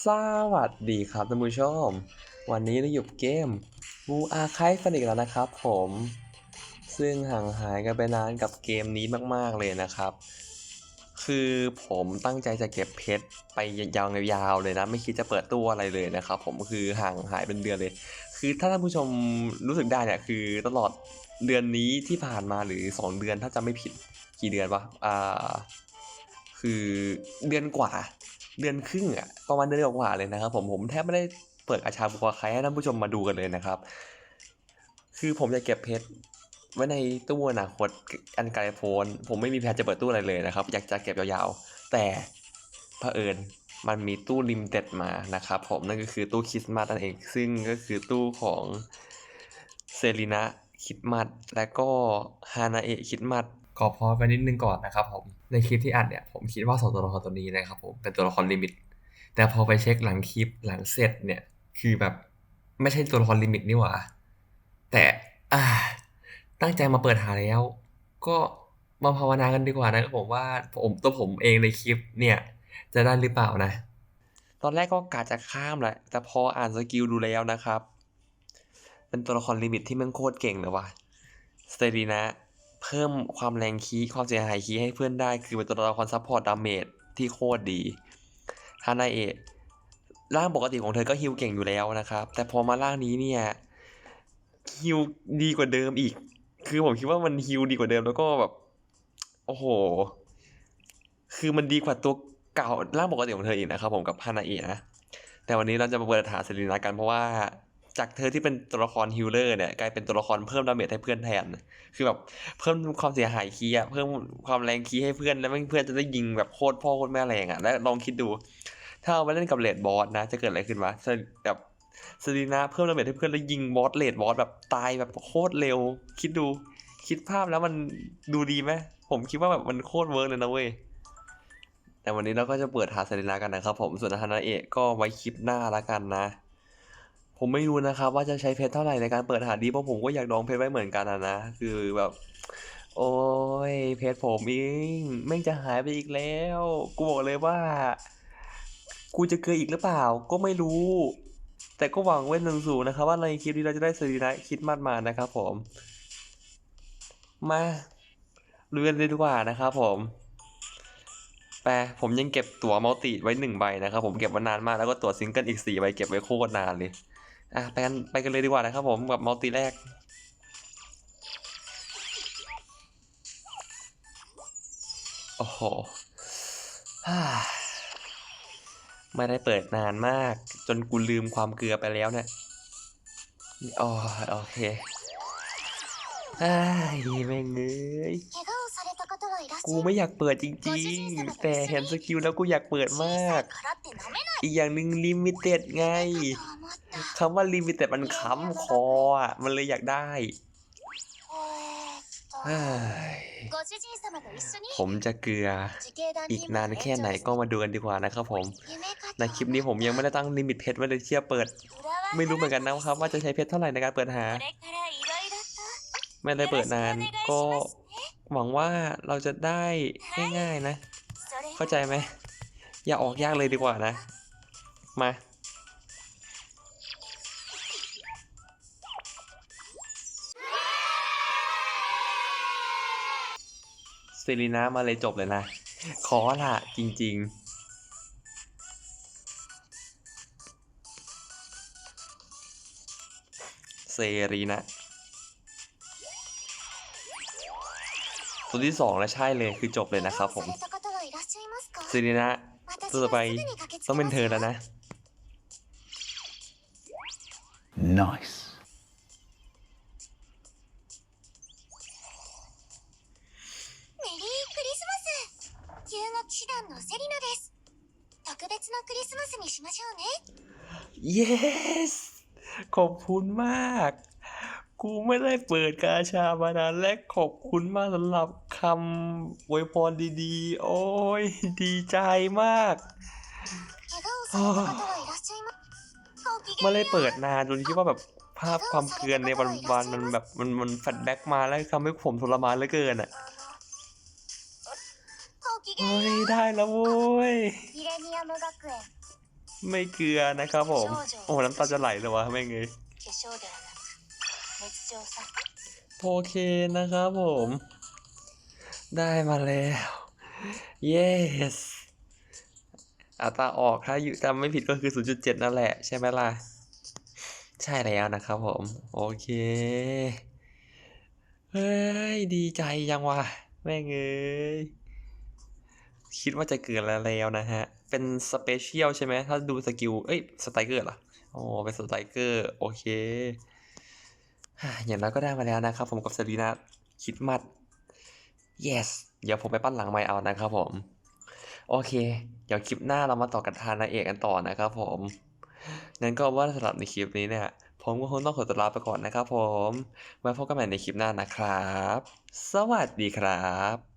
สวัสดีครับท่านผู้ชม วันนี้เราอยู่เกม Wu Archive กันอีกแล้วนะครับผม ซึ่งห่างหายกันไปนานกับเกมนี้มากๆเลยนะครับ คือผมตั้งใจจะเก็บเพชรไปยาวๆเลยนะ ไม่คิดจะเปิดตู้อะไรเลยนะครับ ผมคือห่างหายเป็นเดือนเลย คือถ้าท่านผู้ชมรู้สึกได้เนี่ยคือตลอดเดือนนี้ที่ผ่านมาหรือ 2 เดือนถ้าจะไม่ผิดกี่เดือนวะอ่าคือเดือนกว่า เดือนครึ่งอะประมาณเดือนกว่าเลยนะครับ ผมผมแทบไม่ได้เปิดอาชาบัวใครให้ท่านผู้ชมมาดูกันเลยนะครับ คือผมจะเก็บเพชรไว้ในตู้อนาคตอันไกลโพ้นผมไม่มีแผนจะเปิดตู้อะไรเลยนะครับ อยากจะเก็บยาวๆ แต่เผอิญมันมีตู้ลิมเต็ดมานะครับ ผมนั่นก็คือตู้คริสต์มาสนั่นเอง ซึ่งก็คือตู้ของเซรีนะคริดมัดและก็ฮานาเอะคริดมัดขอพอไปนิดนึงก่อนนะครับผม ในคลิปที่อัดเนี่ยผมคิดว่าสองตัวละครตัวนี้นะครับผมเป็นตัวละครลิมิต แต่พอไปเช็คหลังคลิปหลังเสร็จเนี่ย คือแบบไม่ใช่ตัวละครลิมิตนี่หว่า แต่อ่าตั้งใจมาเปิดหาแล้ว ก็มาภาวนากันดีกว่านะครับผมว่าผมตัวผมเองในคลิปเนี่ย จะได้หรือเปล่านะ ตอนแรกก็กะจะข้ามแหละ แต่พออ่านสกิลดูแล้วนะครับ เป็นตัวละครลิมิตที่มันโคตรเก่งเลยว่ะสเตรีนะ เพิ่มความแรงคีย์ความเสียหายคีย์ให้เพื่อนได้ คือเป็นตัวละครซัพพอร์ตดาเมจที่โคตรดีฮานาเอะร่างปกติของเธอก็ฮิลเก่งอยู่แล้วนะครับ แต่พอมาร่างนี้เนี่ยฮิลดีกว่าเดิมอีก คือผมคิดว่ามันฮิลดีกว่าเดิมแล้วก็แบบ โอ้โห คือมันดีกว่าตัวเก่าร่างปกติของเธออีกนะครับผมกับฮานาเอะนะ แต่วันนี้เราจะมาเปิดหาเซรีนากันเพราะว่า จากเธอที่เป็นตัวละครฮิลเลอร์เนี่ยกลายเป็นตัวละครเพิ่มดาเมจให้เพื่อนแทน คือแบบเพิ่มความเสียหายคีย์อะเพิ่มความแรงคีย์ให้เพื่อนแล้วเพื่อนจะได้ยิงแบบโคตรพ่อโคตรแม่แรงอะและลองคิดดู ถ้าเอาไปเล่นกับเลดบอสนะ จะเกิดอะไรขึ้นวะแบบเซรีนาเพิ่มดาเมจให้เพื่อนแล้วยิงบอสเลดบอสแบบตายแบบโคตรเร็ว คิดดู คิดภาพแล้วมันดูดีไหมผมคิดว่าแบบมันโคตรเวิร์กเลยนะเว้ยแต่วันนี้เราก็จะเปิดหาเรีนากันนะครับผมส่วนฮานาเอะก็ไว้คลิปหน้าละกันนะ ผมไม่รู้นะครับ ว่าจะใช้เพชรเท่าไหร่ในการเปิดหาดีเพราะผมก็อยากดองเพชรไว้เหมือนกันนะ คือแบบ โอ้ยเพชรผมเองแม่งจะหายไปอีกแล้ว กูบอกเลยว่า กูจะเกยอีกหรือเปล่า ก็ไม่รู้ แต่ก็หวังไว้หนึ่งสูงนะครับ ว่าในคลิปนี้เราจะได้สรีระคิดมัดมานะครับ ผม มาเรือนเลยดีกว่านะครับผมแปผมยังเก็บตั๋วมัลติไว้หนึ่งใบนะครับ ผมเก็บมานานมากแล้วก็ตั๋วซิงเกิลอีกสี่ใบเก็บไว้โคตรนานเลย อะไปกันไปกันเลยดีกว่านะครับผมกับมัลติแรก โอ้โหไม่ได้เปิดนานมาก จนกูลืมความเกลือไปแล้วเนี่ยอ๋อโอเคอ้ายแม่งเอ้ย กูไม่อยากเปิดจริงๆ แต่เห็นสกิลแล้วกูอยากเปิดมาก อีกอย่างหนึ่งลิมิเต็ดไงคำว่าลิมิเต็ดมันค้ำคออะ มันเลยอยากได้ ผมจะเกลืออีกนานแค่ไหนก็มาดูกันดีกว่านะครับผม ในคลิปนี้ผมยังไม่ได้ตั้งลิมิตเพชรไว้เลยเชียเปิด ไม่รู้เหมือนกันนะครับ ว่าจะใช้เพชรเท่าไหร่ในการเปิดหา ไม่ได้เปิดนานก็ หวังว่าเราจะได้ง่ายๆนะ เข้าใจไหม อย่าออกยากเลยดีกว่านะ มา ซิลินามาเลยจบเลยนะ ขอละจริง ๆเซรีนะ ตัวที่สองแล้วใช่เลยคือจบเลยนะครับผม 怪我をされた方はいらっしゃいますか เซรีนะ 私 ตัวต่อไป はすぐに駆けつけ ต้องเป็น ます เธอแล้วนะ Nice. メリークリスマス旧の騎士団のセリナです特別なクリスマスにしましょうね yes ขอบคุณมาก กูไม่ได้เปิดกาชามานานและขอบคุณมากสำหรับคำอวยพรดีๆ โอ้ย ดีใจมาก ไม่ได้เปิดนานจนคิดว่าแบบภาพความเกลือนในวันๆมันแบบมันมันแฟลแบ็กมาแล้วทำให้ผมทรมานเหลือเกินอะโอ้ยได้แล้วโว้ย ไม่เกลือนะครับผม โอ้น้ำตาจะไหลเลยวะแม่งเลย โอเคนะครับผม ได้มาแล้ว yes อัตราออกถ้าอยู่จำไม่ผิดก็คือ 0.7 นั่นแหละ ใช่ไหมล่ะ ใช่แล้วนะครับผม โอเค เฮ้ย ดีใจยังวะแม่งเอ้ยคิดว่าจะเกิดแล้วแล้วนะฮะ เป็นสเปเชียลใช่ไหม ถ้าดูสกิล เอ้ย สไตรเกอร์เหรอ อ๋อ เป็นสไตรเกอร์ โอเค อย่างน้อยก็ได้มาแล้วนะครับ ผมกับเซรีนาคิดมัด yes เดี๋ยวผมไปปั้นหลังไมค์เอานะครับผม โอเค เดี๋ยวคลิปหน้าเรามาต่อกันทานนางเอกกันต่อนะครับผมงั้นก็ว่าสำหรับในคลิปนี้เนี่ยผมก็คงต้องขอตัวลาไปก่อนนะครับผมไว้พบกันใหม่ในคลิปหน้านะครับ สวัสดีครับ